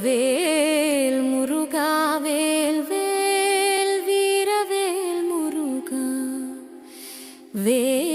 வேல் முருகா வேல் வேல் வீரவேல் முருகா. வேல்